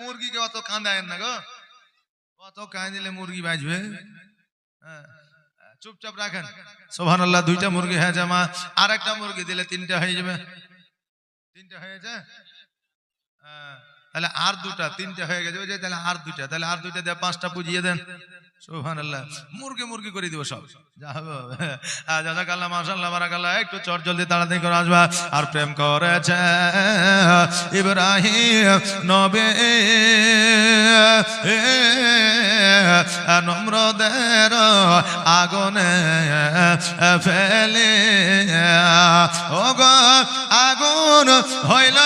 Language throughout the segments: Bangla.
মুরগিকে অত কাঁদায় না গো অত কাঁদিলে মুরগি বাজবে চুপচাপ রাখেন সোভান আল্লাহ দুইটা মুরগি হয়ে মা আর একটা মুরগি দিলে তিনটা হয়ে যাবে তিনটা হ্যাঁ, তাহলে আর দুটা তিনটা হয়ে গেছে তাহলে আর দুটা তাহলে আর দুইটা দিয়ে পাঁচটা পুজিয়ে দেন সোহান মুরগি মুরগি করে দিব সব। যা হবে হবে। আহ, জাজাকাল্লাহ মাশাল্লাহ বারাকাল্লাহ একটু চট জলদি তাড়াতাড়ি করে নম্রদের আগুনে ফেলে ও আগুন হইল।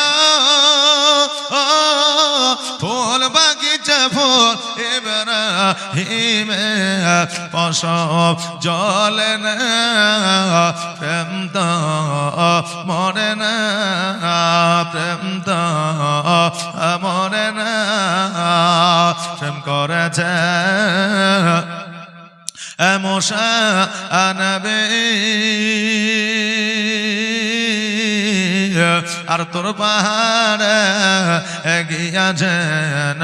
ফুল বাগিচা ফুল ইব্রাহিমে পশব জলে না, প্রেম তো মরে না, প্রেম তো মরে না, প্রেম করেছে। মশা আনবে। আর তোর পাহাড় গিয়াছেন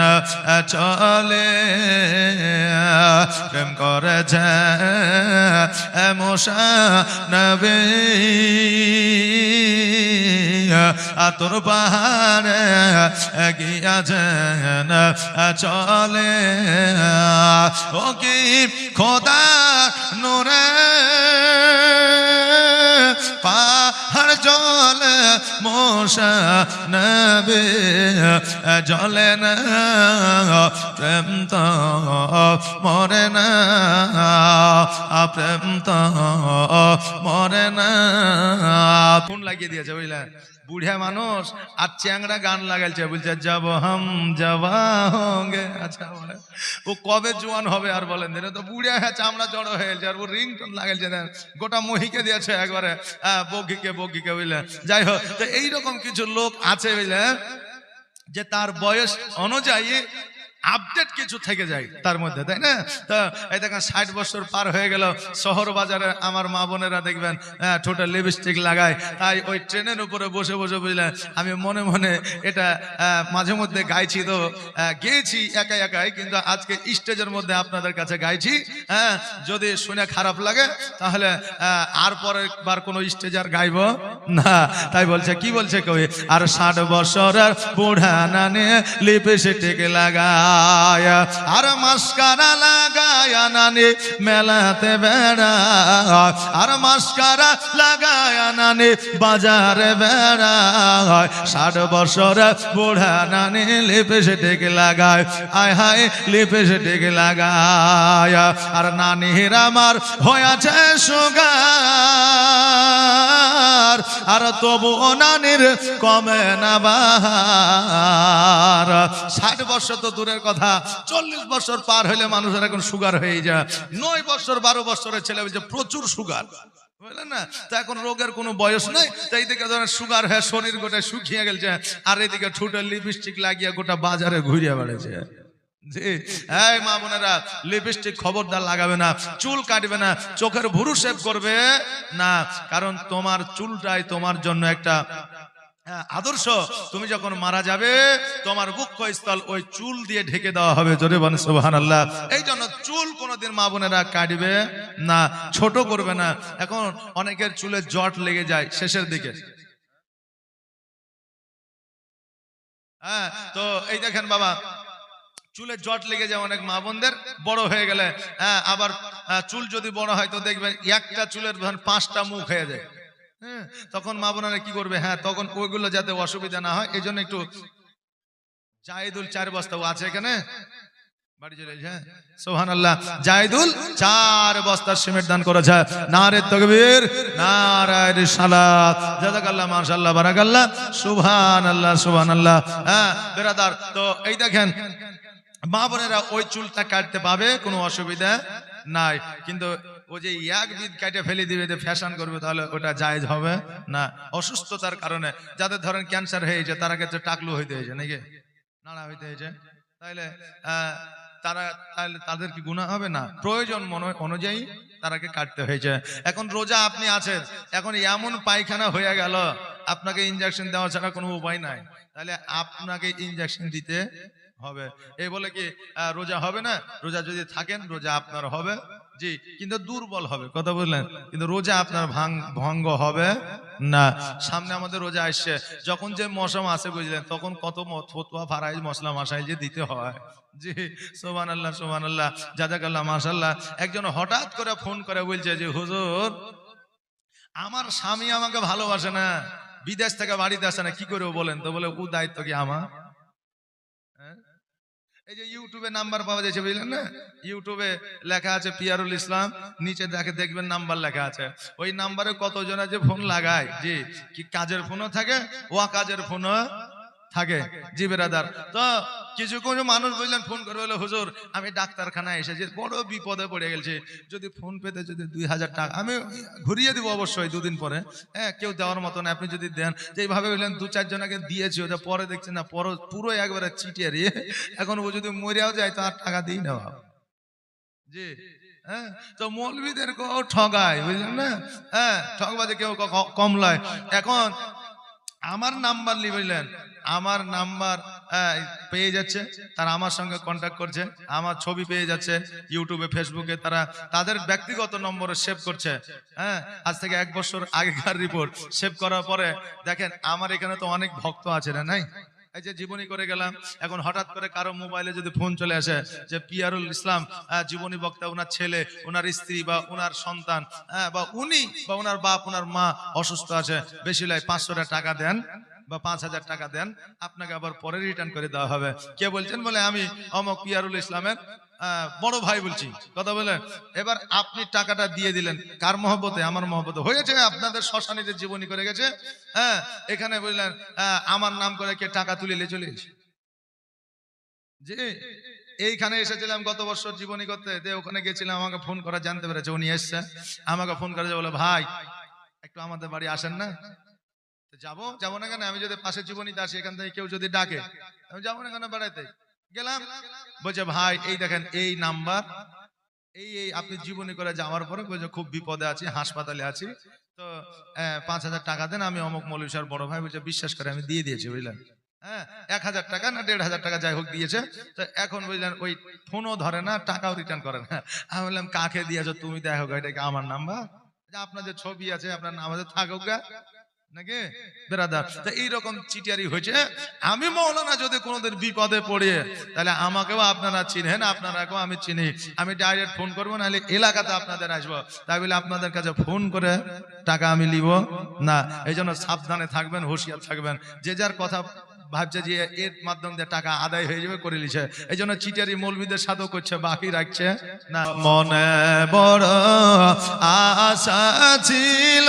চলে। প্রেম করেছে মশা নবে। আর তোর পাহাড় গিয়াছেন চলে। ও কি খোদা নোরে? পাহাড় জল মশা নবে জলে না, প্রেম তো মরে না প্রেম তো মরে না। ফোন লাগিয়ে দিয়েছে বুঝলেন? বুড়িয়া মানুষ আর চ্যাংড়া গান লাগাইছে, বলছে, যাব হাম যাবা হোঙ্গে আচ্ছা বলে। ও কবে জোয়ান হবে আর বলেন তো বুড়িয়া হ্যাঁ চামড়া জড়ো হয়ে গেছে আর ও রিংটোন লাগাইছে দেন গোটা মহিকে দিয়েছে একবারে হ্যাঁ বগিকে বগিকে, বুঝলে? যাই হোক, তো এইরকম কিছু লোক আছে, বুঝলে, যে তার বয়স অনুযায়ী আপডেট কিছু থেকে যায় তার মধ্যে তাই না? তো এই দেখেন ষাট বছর পার হয়ে গেল শহর বাজারে আমার মা বোনেরা দেখবেন হ্যাঁ, ঠোঁটে লিপস্টিক লাগায় তাই ওই ট্রেনের উপরে বসে বসে বুঝলেন আমি মনে মনে এটা মাঝে মধ্যে গাইছি তো গেয়েছি একাই একাই কিন্তু আজকে স্টেজের মধ্যে আপনাদের কাছে গাইছি হ্যাঁ যদি শুনে খারাপ লাগে তাহলে আর পরের বার কোনো স্টেজ আর গাইব না। তাই বলছে কি বলছে কবি? আর ষাট বছরের বুড়া নানে লিপস্টিক লাগায় আর মাস্কারা লাগায় নানি মেলাতে বেড়ায় আর মাস্কারা লাগায় নানি বাজারে বেড়ায় ষাট বছরের বুড়া নানি লিপস্টিক লাগায়। আয় হায়, লিপস্টিক লাগায়। আর নানির আমার হয়েছে সুগার। আর তবু নানির কমে না বাহার। ষাট বছর তো দূরের কথা, চল্লিশ বছর পার হলে মানুষের এখন সুগার হয়ে যায়। নয় বছর, বারো বছরের ছেলে বলছে, প্রচুর সুগার। লিপস্টিক লাগিয়ে গোটা বাজারে বেড়েছে লিপস্টিক খবরদার লাগাবে না, চুল কাটবে না, চোখের ভুরু শেভ করবে না, কারণ তোমার চুলটাই তোমার জন্য একটা আদর্শ তুমি যখন মারা যাবে তোমার বক্ষস্থল ওই চুল দিয়ে ঢেকে দেওয়া হবে জোরে বলেন সুবহান আল্লাহ এই জন্য চুল কোনোদিন মা বোনেরা কাটবে না ছোট করবে না। এখন অনেকের চুলে জট লেগে যায় শেষের দিকে। হ্যাঁ তো এই দেখেন বাবা চুলে জট লেগে যায় অনেক মা বোনদের বড় হয়ে গেলে হ্যাঁ আবার আহ, চুল যদি বড় হয় তো দেখবেন একটা চুলের ধরেন পাঁচটা মুখ হয়ে যায়। হ্যাঁ তখন মা বোনেরা কি করবে? হ্যাঁ তখন ওইগুলো যাতে অসুবিধা না হয় এই জন্য একটু জাহিদুল চার বস্তা আছে এখানে। হ্যাঁ চার বস্তা সিমেন্ট দান করেছে। আল্লাহ আল্লাহ হ্যাঁ বেরাদার, তো এই দেখেন, মা বোনেরা ওই চুলটা কাটতে পাবে, কোনো অসুবিধা নাই। কিন্তু ও যে এক বিদ কাটে ফেলে দিবে যে ফ্যাশন করবে তাহলে ওটা জায়েজ হবে না? অসুস্থতার কারণে যাদের ধরেন ক্যান্সার হয়েছে তারা ক্ষেত্রে টাকলু হইতে হয়েছে নাকি? নাড়া হইতে হয়েছে। আহ, তারা তাহলে তাদের কি গুণা হবে না? প্রয়োজন মনে অনুযায়ী তারাকে কাটতে হয়েছে। এখন রোজা আপনি আছেন এখন এমন পায়খানা হয়ে গেল আপনাকে ইনজেকশন দেওয়া ছাড়া কোনো উপায় নাই। তাহলে আপনাকে ইনজেকশন দিতে হবে। এই বলে কি রোজা হবে না? রোজা যদি থাকেন রোজা আপনার হবে। জি, কিন্তু দুর্বল হবে, কথা বললেন কিন্তু রোজা আপনার ভাঙ ভঙ্গ হবে না। সামনে আমাদের রোজা আসছে। যখন যে মৌসুম আসে বুঝলেন, তখন কত ফতুয়া, ফারাইজ মশলা মাসাইল যে দিতে হয়। জি সোমান আল্লাহ সোমান আল্লাহ জাজাকাল্লাহ মাসাল্লাহ একজন হঠাৎ করে ফোন করে বলছে যে, হুজুর, আমার স্বামী আমাকে ভালোবাসে না। বিদেশ থেকে বাড়িতে আসে না, কি করে বলেন? তো বলে, ও দায়িত্ব কি আমার? হ্যাঁ? এই যে ইউটিউবে নাম্বার পাওয়া যাচ্ছে, বুঝলেন না? ইউটিউবে লেখা আছে পিয়ারুল ইসলাম, নিচে দেখে দেখবেন নাম্বার লেখা আছে। ওই নাম্বারে কতজন যে ফোন লাগায়। জি, কি কাজের ফোনও থাকে ও কাজের ফোনও থাকে, জি বেরাদার। তো কিছু কিছু মানুষ বুঝলেন ফোন করে বলে হুজুর, আমি ডাক্তারখানায় এসেছি, বড় বিপদে পড়ে গেছে। যদি ফোন পেতে যদি দুই হাজার টাকা, আমি ঘুরিয়ে দিব অবশ্যই দুদিন পরে। হ্যাঁ কেউ দেওয়ার মতন আপনি যদি দেন। যে এইভাবে বললেন, দু চারজনকে দিয়েছি, ওটা পরে দেখছেন না, পর পুরো একবারে চিটিয়ে এখন ও যদি মরিয়াও যায়, তো আর টাকা দিই না। জি হ্যাঁ তো মৌলবীদেরকেও ঠগায়, বুঝলেন না? হ্যাঁ ঠগবাদে কেউ কম লয় এখন আমার নাম্বার লি বুঝলেন আমার নাম্বার পেয়ে যাচ্ছে। তারা আমার সঙ্গে কন্ট্যাক্ট করছে। আমার ছবি পেয়ে যাচ্ছে ইউটিউবে ফেসবুকে তারা তাদের ব্যক্তিগত নম্বরে সেভ করছে। হ্যাঁ আজ থেকে এক বছর আগেকার রিপোর্ট সেভ করার পরে দেখেন আমার এখানে তো অনেক ভক্ত আছে না নাই? এই যে জীবনী করে গেলাম এখন হঠাৎ করে কারও মোবাইলে যদি ফোন চলে আসে যে পিয়ারুল ইসলাম আহ, জীবনী বক্তা ওনার ছেলে ওনার স্ত্রী বা ওনার সন্তান হ্যাঁ, বা উনি বা ওনার বাপ ওনার মা অসুস্থ আছে বেশি লাই পাঁচশো টাকা দেন। বা পাঁচ হাজার টাকা দেন, আপনাকে আবার পরে রিটার্ন করে দেওয়া হবে। কে বলছেন? বলে, আমি অমক পিয়ারুল ইসলামের বড় ভাই বলছি। কথা বলেন এবার আপনি টাকাটা দিয়ে দিলেন। কার মহব্বতে? আমার মহব্বতে। হয়েছে আপনাদের শ্মশানীদের জীবনী করে গেছে। হ্যাঁ এখানে বললেন আমার নাম করে কে টাকা তুলে চলে গেছে। জি, এইখানে এসেছিলাম গত বছর জীবনী করতে। দিয়ে ওখানে গেছিলাম, আমাকে ফোন করা জানতে পেরেছে, উনি এসছে। আমাকে ফোন করেছে, বলে, ভাই, একটু আমাদের বাড়ি আসেন না? যাব? যাব না কেন? আমি যদি পাশে জীবনীতে আসি, এখান থেকে কেউ যদি ডাকে, আমি যাব না কেন বেড়াইতে? গেলাম। বলছে, ভাই, এই দেখেন, এই নাম্বার, এই এই, আপনি জীবনী করে যাওয়ার পরে বলছে, খুব বিপদে আছি, হাসপাতালে আছি। তো পাঁচ হাজার টাকা দেন, আমি অমুক মৌলভীর বড় ভাই বলছে, বিশ্বাস করে, আমি দিয়ে দিয়েছি, বুঝলেন? হ্যাঁ এক হাজার টাকা না দেড় হাজার টাকা যাই হোক দিয়েছে। তো এখন বুঝলেন ওই ফোনও ধরে না, টাকাও রিটার্ন করে না। আমি বললাম, কাকে দিয়েছ? তুমি দেখো এটা কি আমার নাম্বার? আপনাদের ছবি আছে, আপনার নাম আছে, থাকুক নাকি? বেরাদার। তা এইরকম চিটিয়ারি হয়েছে? আমি মৌলানা যদি কোনোদিন বিপদে পড়ে তাহলে আমাকেও আপনারা চিনেন আপনারাকেও আমি চিনি। আমি ডাইরেক্ট ফোন করব নাহলে এলাকাতে আপনাদের আসব। তাই বলে আপনাদের কাছে ফোন করে টাকা আমি নিব? না। এই জন্য সাবধানে থাকবেন হুঁশিয়ার থাকবেন। যে যার কথা ভাবছে যে এর মাধ্যম দিয়ে টাকা আদায় হয়ে যাবে করে লিছে এই জন্য চিটারি মৌলবীদের সাথেও করছে বাকি রাখছে। না মনে বড় আশা ছিল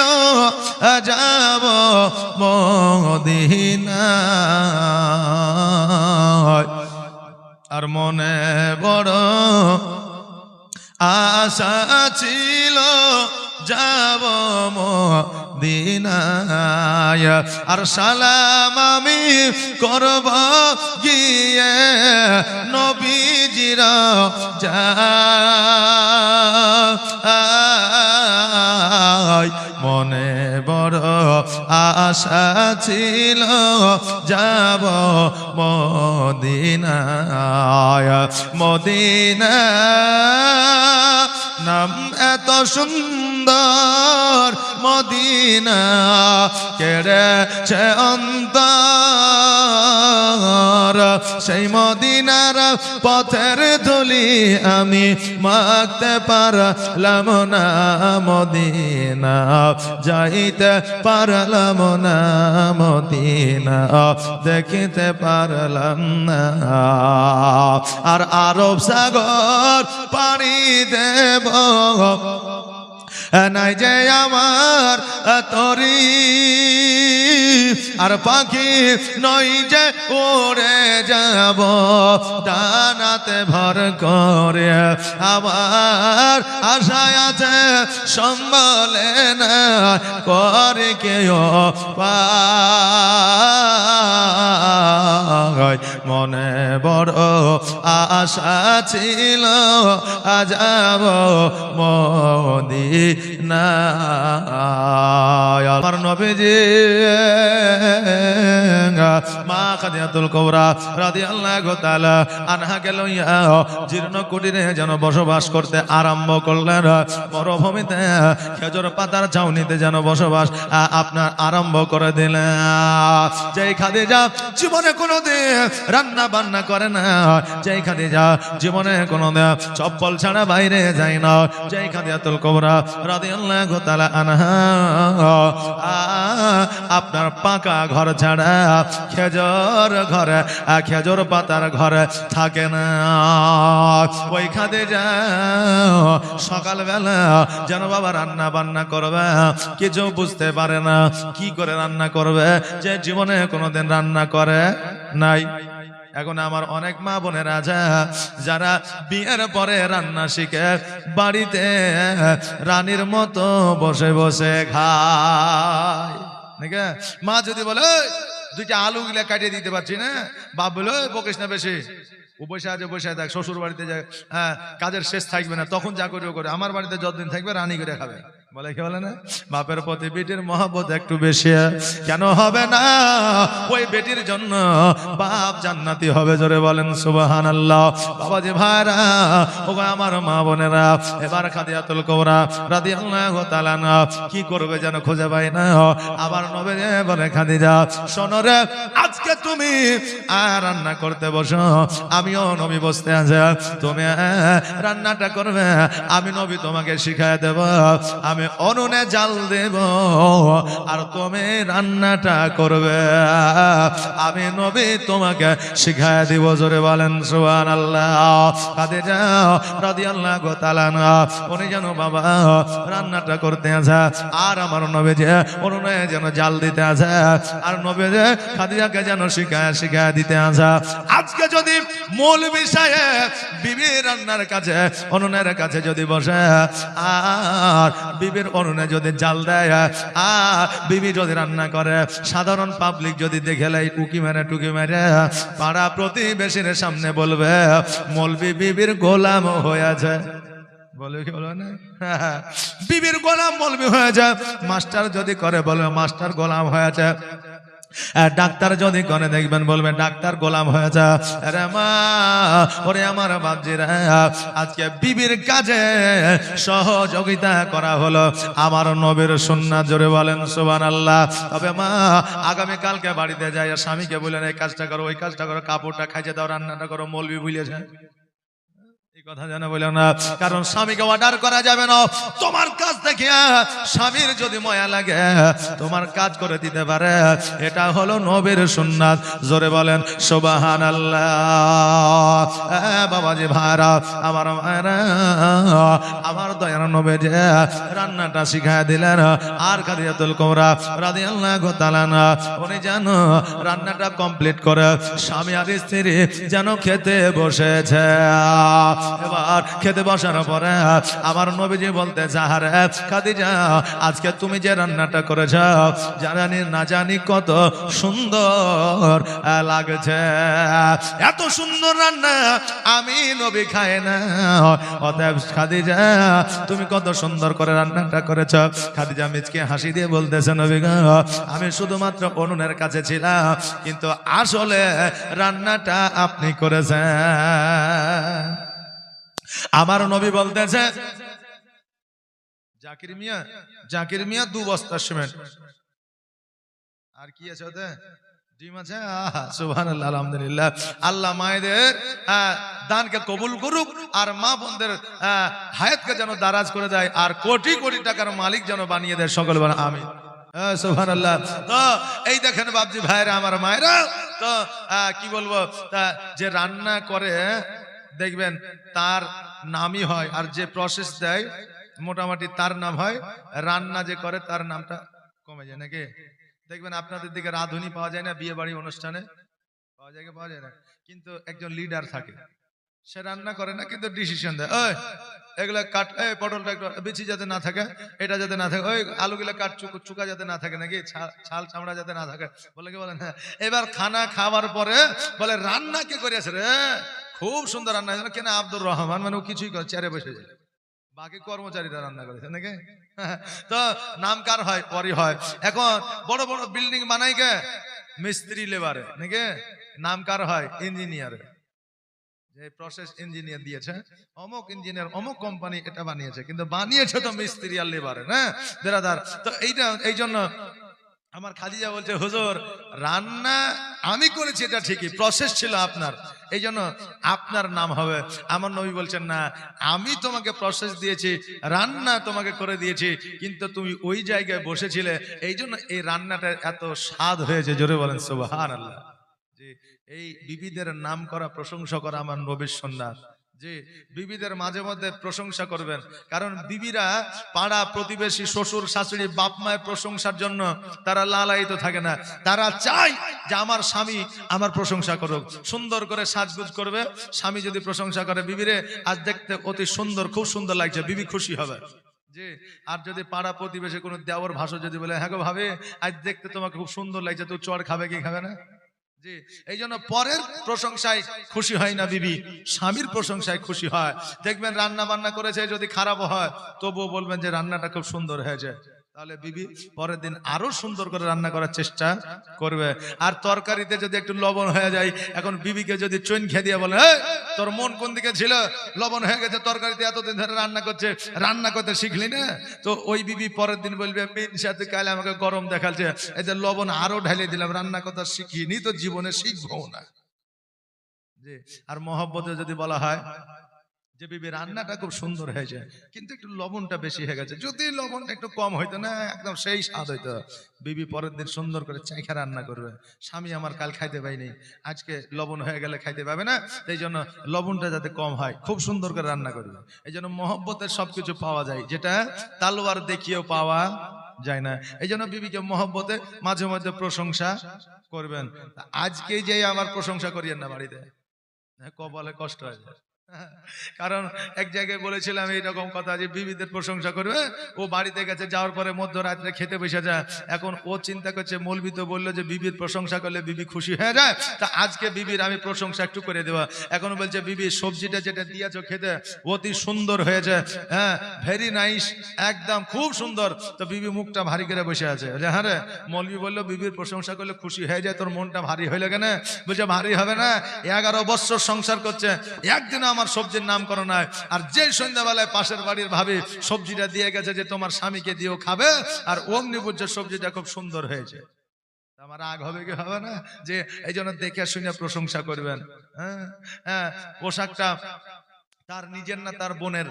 যাব মদিনায়। আর মনে বড় আশা ছিল যাব দিনায় আর সালাম আমি করব গিয়ে নবীজির যায় মনে বড় আশা ছিল যাব মদিনায়। মদিনা নাম এত সুন্দর মদিনা কেড়েছে অন্তর। সেই মদিনার পথের ধুলি আমি মাখতে পারলাম না মদিনা। যাইতে পারলাম না মদিনা, দেখিতে পারলাম না। আর আরব সাগর পানি দেব। নাই যে আমার তরি। আর পাখি নই যে উড়ে যাব, ডানাতে ভর করে। আমার আশায় আছে, সম্বলে না করে কেউ পায়। মনে বড় আশা ছিল আজাব মদিনা আমার নবীজি মা খাদিয়াতুল তাআলা আনহা গেল ইয়া, জীর্ণ কুটিরে যেন বসবাস করতে আরম্ভ করলেন। খেজুর পাতার ছাউনিতে যেন বসবাস আপনার আরম্ভ করে দিলেন। যেই খাদিজা জীবনে কোনো রান্না বান্না করে না, যেই খাদিজা জীবনে কোনো চপ্পল ছাড়া বাইরে যায় না। যেই খাদিয়াতুল কবরা আপনার পাকা ঘর ছাড়া খেজর ঘরে খেজুর পাতার ঘরে থাকে না। ওই খাদে যা সকালবেলা যেন বাবা রান্না বান্না করবে, কিছু বুঝতে পারে না, কি করে রান্না করবে, যে জীবনে কোনোদিন রান্না করে নাই। এখন আমার অনেক মা বোনেরা আছে যারা বিয়ের পরে রান্না শিখে বাড়িতে রানীর মতো বসে বসে খায়। নাকি? মা যদি বলে "ওই, দুইটা আলু গুলা কাটিয়ে দিতে পারছি না? বাপ বলে "ওই, বকিস না বেশি। ও দেখ শ্বশুর বাড়িতে যায় হ্যাঁ কাজের শেষ থাকবে না তখন যা করে করে। আমার বাড়িতে যতদিন থাকবে রানী করে খাবে। বলে কি বলে না? বাপের প্রতি বেটির একটু বেশি। কেন হবে না? ওই বেটির জন্য বাপ জান্নাতি হবে, জোরে বলেন সুবাহান আল্লাহ ভাইরা আমার মা বোনেরা, এবার কি করবে যেন খুঁজে পাই না? আবার নবে বলে, খাদিজা, শোনো রে, আজকে তুমি আর রান্না করতে বসো। আমিও নবী বসতে আছে। তুমি রান্নাটা করবে। আমি নবী তোমাকে শিখায় দেব। আমি অনুনে জাল দেব আর তুমি রান্নাটা করবে। আমি নবী তোমাকে শিখায় দিব, জোরে বলেন সুবহান আল্লাহ কাদে যাও রাদিয়াল্লাহু তাআলা না উনি যেন বাবা রান্নাটা করতে আছে আর আমার নবী যে অনুনে যেন জাল দিতে আছে আর নবী যে খাদিজাকে যেন শিখায় শিখায় দিতে আছে আজকে যদি মূল বিষয়ে বিবি রান্নার কাছে অনুনের কাছে যদি বসে, আর বিবির অনুনে যদি জাল দেয়, আর বিবি যদি রান্না করে, সাধারণ পাবলিক যদি দেখে লাই কুকি মেরে, টুকি মেরে, পাড়া প্রতিবেশীর সামনে বলবে, মলবি বিবির গোলাম হয়ে আছে বলে কি বলো না? বিবির গোলাম মলবি হয়ে যায়। মাস্টার যদি করে, বলবে মাস্টার গোলাম হয়ে যায়। ডাক্তার যদি করে দেখবেন, বলবে, ডাক্তার, গোলাম হয়ে যা। আরে মা, ওরে আমার বাপজিরা, আজকে বিবির কাজে সহযোগিতা করা হলো। আমার নবীর সুন্না জোরে বলেন সুবান আল্লাহ তবে মা, আগামী কালকে বাড়িতে যাই স্বামীকে বললেন এই কাজটা করো, ওই কাজটা করো, কাপড়টা খাইছে দাও, রান্নাটা করো, মলবি ভুলেছে কথা যেন বলে না, কারণ স্বামীকে অর্ডার করা যাবে না। তোমার কাজ দেখে, স্বামীর যদি ময়া লাগে, তোমার কাজ করে দিতে পারে। এটা হলো নবীর সুন্নাত। জোরে বলেন সুবাহান আল্লাহ বাবাজি ভাইরা, আমার আমার আমার দয়ার নবী যে রান্নাটা শিখায় দিলেন আর কাদিয়াতুল কোমরা রাদিয়াল্লাহু তাআলা না উনি জানো রান্নাটা কমপ্লিট করে, স্বামী আর স্ত্রী যেন খেতে বসেছে। এবার খেতে বসার পরে আমার নবীজি বলতে চাহারে খাদিজা, আজকে তুমি যে রান্নাটা করেছ, জানি না জানি কত সুন্দর লাগছে। এত সুন্দর রান্না আমি নবী খাই না। অতএব খাদিজা তুমি কত সুন্দর করে রান্নাটা করেছ। খাদিজা মিচকে হাসি দিয়ে বলতেছে নবী গো, আমি শুধুমাত্র অনুনের কাছে ছিলাম কিন্তু আসলে রান্নাটা আপনি করেছেন। আমার নবী বলতেছে জাকির মিয়া জাকির মিয়া দু বস্তা সিমেন্ট। আর কি আছে ওতে? ডিম আছে সুবহান আলহামদুলিল্লাহ। আল্লাহ মায়েদের দানকে কবুল করুক আর মা বোনদের হায়াতকে যেন দারাজ করে দেয় আর কোটি কোটি টাকার মালিক যেন বানিয়ে দেয় সকল আমি সুহান আল্লাহ তো, এই দেখেন বাবজি ভাইরা, আমার মায়েরা। তো কি বলব? যে রান্না করে, দেখবেন তার নামই হয় আর যে প্রসেস দেয়, মোটামুটি তার নাম হয়। রান্না যে করে, তার নামটা কমে যায় নাকি? দেখবেন আপনাদের দিকে রাঁধুনি পাওয়া যায় না বিয়ে বাড়ি অনুষ্ঠানে। পাওয়া যায় পাওয়া যায় না। কিন্তু একজন লিডার থাকে। সে রান্না করে না, কিন্তু ডিসিশন দেয়। ওই এগুলা কাট এই পটলটা একটু বিচি যাতে না থাকে, এটা যাতে না থাকে, ওই আলুগুলা কাট চুক, চুকা যাতে না থাকে নাকি ছাল চামড়া যাতে না থাকে। বলে কি বলেন হ্যাঁ এবার খানা খাওয়ার পরে বলে, রান্না কে করেছে রে? খুব সুন্দর রান্না কেন? আব্দুর রহমান মানে ও কিছুই করে, চেয়ারে বসেছিল বাকি কর্মচারীরা রান্না করেছে, নাকি? তো নাম কার হয়? পরই হয়। এখন বড় বড় বিল্ডিং বানাই কে? মিস্ত্রি লেবারে নাকি? নাম কার হয়? ইঞ্জিনিয়ারে যে প্রসেস ইঞ্জিনিয়ার দিয়েছে, অমুক ইঞ্জিনিয়ার অমুক কোম্পানি এটা বানিয়েছে, কিন্তু বানিয়েছে তো মিস্ত্রি আর লেবারে হ্যাঁ? বেরাদার, তো এইটা এই জন্য আমার খাদিজা বলছে, হুজুর, রান্না আমি করেছি, এটা ঠিকই প্রসেস ছিল আপনার। এই জন্য আপনার নাম হবে। আমার নবী বলছেন, না, আমি তোমাকে প্রসেস দিয়েছি, রান্না তোমাকে করে দিয়েছি, কিন্তু তুমি ওই জায়গায় বসেছিলে এই জন্য এই রান্নাটা এত স্বাদ হয়েছে। জোরে বলেন সুবহান আল্লাহ এই বিবিদের নাম করা, প্রশংসা করা আমার নবীর সন্ন্যাস যে বিবিদের মাঝে মধ্যে প্রশংসা করবেন। কারণ বিবিরা পাড়া প্রতিবেশী, শ্বশুর, শাশুড়ি, বাপ মায়ের প্রশংসার জন্য তারা লালায়িত থাকে না। তারা চায় যে আমার স্বামী আমার প্রশংসা করুক। সুন্দর করে সাজগুজ করবে। স্বামী যদি প্রশংসা করে, বিবিরে আজ দেখতে অতি সুন্দর, খুব সুন্দর লাগছে, বিবি খুশি হবে। যে আর যদি পাড়া প্রতিবেশী কোনো দেওয়ার ভাষা যদি বলে হ্যাঁ গো ভাবে, আজ দেখতে তোমাকে খুব সুন্দর লাগছে, তো চড় খাবে কি খাবে না? এই জন্য পরের প্রশংসায় খুশি হয় না বিবি স্বামীর প্রশংসায় খুশি হয়। দেখবেন রান্না বান্না করেছে যদি খারাপ হয় তবুও বলবেন যে রান্নাটা খুব সুন্দর হয়েছে। তাহলে বিবি পরের দিন আরও সুন্দর করে রান্না করার চেষ্টা করবে। আর তরকারিতে যদি একটু লবণ হয়ে যায় এখন বিবিকে যদি চৈন খেয়ে দিয়ে বলে "এই, তোর মন কোন দিকে ছিল? লবণ হয়ে গেছে তরকারিতে এতদিন ধরে রান্না করছে রান্না করতে শিখলি না? তো ওই বিবি পরের দিন বলবে মিন সাথে কালে আমাকে গরম দেখাচ্ছে এই যে লবণ আরও ঢালিয়ে দিলাম রান্না কথা শিখিনি তো জীবনে শিখব না। আর মহব্বতে যদি বলা হয় যে বিবি রান্নাটা খুব সুন্দর হয়েছে কিন্তু একটু লবণটা বেশি হয়ে গেছে। যদি লবণটা একটু কম হইতো না একদম সেই স্বাদ হইতো। বিবি পরের দিন সুন্দর করে চাইখা রান্না করবে। স্বামী আমার কাল খাইতে পাইনি আজকে লবণ হয়ে গেলে খাইতে পাবে না এই জন্য লবণটা যাতে কম হয় খুব সুন্দর করে রান্না করবে। এই জন্য মহব্বতের সবকিছু পাওয়া যায় যেটা তালোয়ার দেখিয়েও পাওয়া যায় না। এই জন্য বিবিকে মহব্বতে মাঝে মধ্যে প্রশংসা করবেন। আজকে যে আমার প্রশংসা করিয়েন না বাড়িতে। হ্যাঁ, কপালে কষ্ট হয়ে। কারণ এক জায়গায় বলেছিলাম এইরকম কথা যে বিবিদের প্রশংসা করবে ও বাড়িতে গেছে, যাওয়ার পরে মধ্যরাত্রে খেতে বসে যায়। এখন ও চিন্তা করছে মৌলবি তো বলল যে বিবির প্রশংসা করলে বিবি খুশি হয়ে যায়। তা আজকে বিবির আমি প্রশংসা একটু করে দেওয়া এখন বলছে, বিবি, সবজিটা যেটা দিয়েছ খেতে, অতি সুন্দর হয়েছে হ্যাঁ? ভেরি নাইস একদম খুব সুন্দর। তো বিবি মুখটা ভারী করে বসে আছে। হ্যাঁ রে মৌলবি বলল, বিবির প্রশংসা করলে খুশি হয়ে যায়, তোর মনটা ভারী হইলে কেন? বলছে, ভারী হবে না, এগারো বছর সংসার করছে, একদিন আমার সবজির নাম করো নাই। আর যে সন্ধ্যাবেলায় পাশের বাড়ির ভাবে সবজিটা দিয়ে গেছে যে তোমার স্বামীকে দিয়েও খাবে, আর অগ্নি বুঝছে সবজিটা খুব সুন্দর হয়েছে। আমার রাগ হবে কি হবে না? যে এই জন্য দেখে শুনে প্রশংসা করবেন। হ্যাঁ হ্যাঁ পোশাকটা তার নিজের না তার বোনের?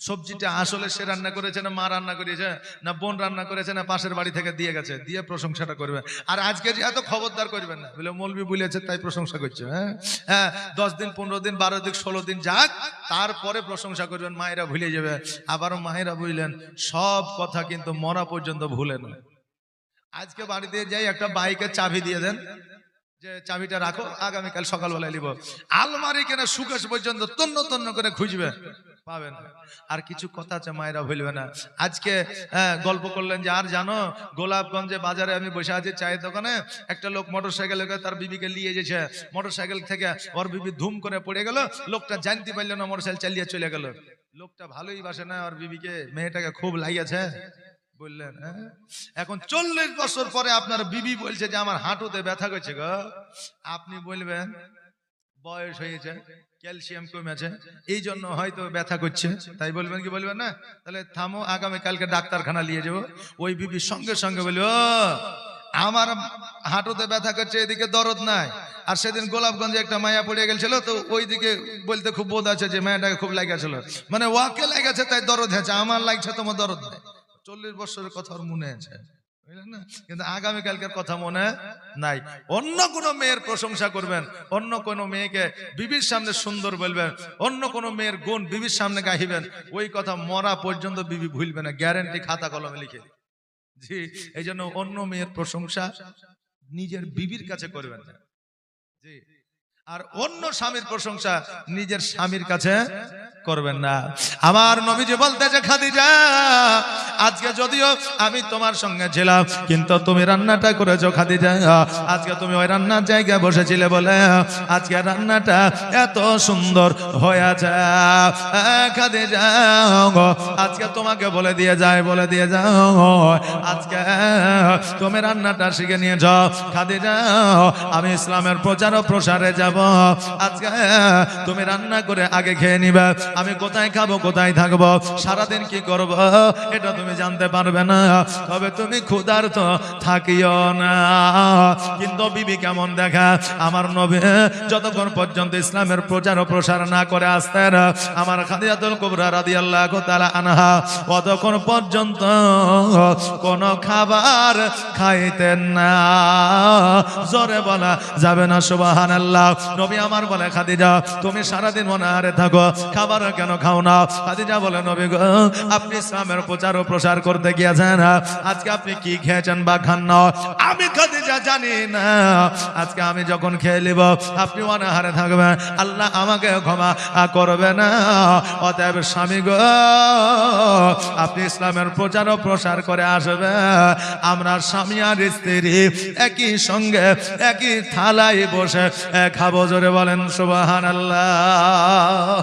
সবজিটা আসলে সে রান্না করেছে না মা রান্না করেছে, না বোন রান্না করেছে, না পাশের বাড়ি থেকে দিয়ে গেছে, দিয়ে প্রশংসাটা করবে। আর আজকে যে এত খবরদার করবেন না, বলে মৌলবি বলেছে তাই প্রশংসা করছে হ্যাঁ? হ্যাঁ দশ দিন, পনেরো দিন, বারো দিন, ষোলো দিন যাক, তারপরে প্রশংসা করবেন, মায়েরা ভুলে যাবে। আবারও মায়েরা বুঝলেন সব কথা কিন্তু মরা পর্যন্ত ভুলে না আজকে বাড়িতে যাই, একটা বাইকের চাবি দিয়ে দেন, যে চাবিটা রাখো, আগামীকাল সকালবেলায় নিব। আলমারি কেনা সুকেশ পর্যন্ত তন্ন তন্ন করে খুঁজবে। পাবেন আর কিছু কথা আছে মায়েরা ভুলবে না। আজকে হ্যাঁ, গল্প করলেন যে আর জানো গোলাপগঞ্জে বাজারে আমি বসে আছি চায়ের দোকানে একটা লোক মোটর সাইকেলে তার বিবিকে নিয়ে গেছে। মোটর সাইকেল থেকে ওর বিবি ধুম করে পড়ে গেল লোকটা জানতে পারল না মোটর সাইকেল চালিয়ে চলে গেল। লোকটা ভালোই বাসে না ওর বিবিকে মেয়েটাকে খুব লাগিয়েছে বললেন হ্যাঁ? এখন চল্লিশ বছর পরে আপনার বিবি বলছে যে আমার হাঁটুতে ব্যথা করছে গো। আপনি বলবেন বয়স হয়েছে ক্যালসিয়াম কমেছে এই জন্য হয়তো ব্যথা করছে। তাই বলবেন কি বলবেন না? তাহলে থামো আগামী কালকে ডাক্তারখানা নিয়ে যাব। ওই বিবি সঙ্গে সঙ্গে বলবে ও আমার হাঁটুতে ব্যথা করছে এদিকে দরদ নাই। আর সেদিন গোলাপগঞ্জে একটা মায়া পড়ে গেছিল তো ওইদিকে বলতে খুব বোধ আছে যে মায়াটাকে খুব লাগেছিল মানে ওয়াকে লাগেছে তাই দরদ হয়েছে আমার লাগছে তোমার দরদ নেই। চল্লিশ বছরের কথা ওর মনে আছে। কিন্তু আগামীকালকের কথা মনে নাই। অন্য কোন মেয়ের প্রশংসা করবেন, অন্য কোন মেয়েকে বিবির সামনে সুন্দর বলবেন, অন্য কোন মেয়ের গুণ বিবির সামনে গাহিবেন, ওই কথা মরা পর্যন্ত বিবি ভুলবে না গ্যারেন্টি খাতা কলমে লিখে জি এই জন্য অন্য মেয়ের প্রশংসা নিজের বিবির কাছে করবেন জি। আর অন্য স্বামীর প্রশংসা নিজের স্বামীর কাছে করবেন না। আমার নবীজি বলতেছে খাদিজা আজকে যদিও আমি তোমার সঙ্গে ছিলাম কিন্তু তুমি রান্নাটা করেছ খাদিজা। আজকে তুমি ওই রান্নার জায়গায় বসেছিলে বলে আজকে রান্নাটা এত সুন্দর হয়েছে। আহ, খাদিজা গো, আজকে তোমাকে বলে দিয়ে যায় বলে দিয়ে যাও আজকে তুমি রান্নাটা শিখে নিয়েছ। খাদিজা আমি ইসলামের প্রচার ও প্রসারে যাব। আজকে, তুমি রান্না করে আগে খেয়ে নিবে। আমি কোথায় খাব, কোথায় থাকব, সারাদিন কি করব, এটা তুমি জানতে পারবে না। তবে তুমি ক্ষুধার্ত, থাকিও না। কিন্তু বিবি কেমন দেখা? আমার নবী যতক্ষণ পর্যন্ত ইসলামের প্রচার ও প্রসার না করে আসতেন, আমার খাদিজাতুল কুবরা রাদিয়াল্লাহু তাআলা আনহা ততক্ষণ পর্যন্ত কোন খাবার খাইতেন না। জোরে বলা যাবে না, সুবহানাল্লাহ। নবী আমার বলে খাদিজা তুমি সারাদিন মনাহারে থাকো খাবার কেন খাও না? খাদিজা বলে নবী গো আপনি ইসলামের প্রচার ও প্রসার করতে গিয়েছেন আজকে আপনি কি খেয়েছেন বা খান না? আমি খাদিজা জানি না। আজকে আমি যখন খেয়ে নিব আপনি অনাহারে থাকবেন। আল্লাহ আমাকে ক্ষমা করবে না। অতএব স্বামী গো আপনি ইসলামের প্রচার ও প্রসার করে আসবে। আমরা স্বামী আর স্ত্রী একই সঙ্গে একই থালায় বসে এ, খাব জোরে বলেন সুবাহান আল্লাহ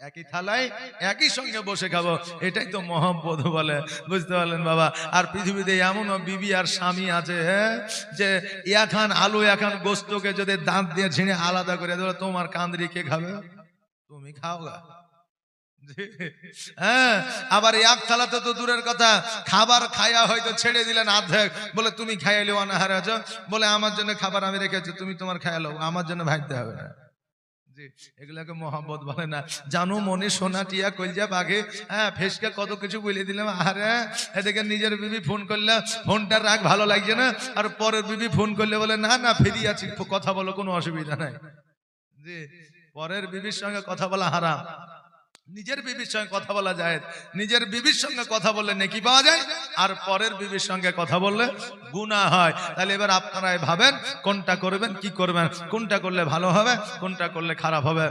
একই থালায় একই সঙ্গে বসে খাব এটাই তো মহব্বত বলে। বুঝতে পারলেন বাবা? আর পৃথিবীতে এমনও বিবি আর স্বামী আছে হ্যাঁ, যে এখান আলু এখান গোস্তকে যদি দাঁত দিয়ে ঝিঁড়ে আলাদা করে দেবে তোমার কান্দরি কে খাবে? তুমি খাও গা। জি। হ্যাঁ আবার এক থালাতে তো দূরের কথা। খাবার খায়া হয়তো ছেড়ে দিলেন অর্ধেক বলে, তুমি খাইলে অনাহারে আছো বলে, আমার জন্য খাবার আমি রেখেছি, তুমি তোমার খায়ালো আমার জন্য ভাবতে হবে না। এগুলাকে মোহাম্মত বলে না। জানো, মনে সোনা টিয়া কলজা বাঘে হ্যাঁ ফেসকে কত কিছু বলে দিলাম আরে এদিকে নিজের বিবি ফোন করলে ফোনটা রাখ ভালো লাগছে না, আর পরের বিবি ফোন করলে বলে, না না ফিরি আছি কথা বলো, কোনো অসুবিধা নাই। জি, পরের বিবির সঙ্গে কথা বলা হারাম। নিজের বিবির সঙ্গে কথা বলা যায়। নিজের বিবির সঙ্গে কথা বললে নেকি পাওয়া যায়, আর পরের বিবির সঙ্গে কথা বললে গুণা হয়। তাহলে এবার আপনারাই ভাবেন, কোনটা করবেন, কি করবেন, কোনটা করলে ভালো হবে, কোনটা করলে খারাপ হবে।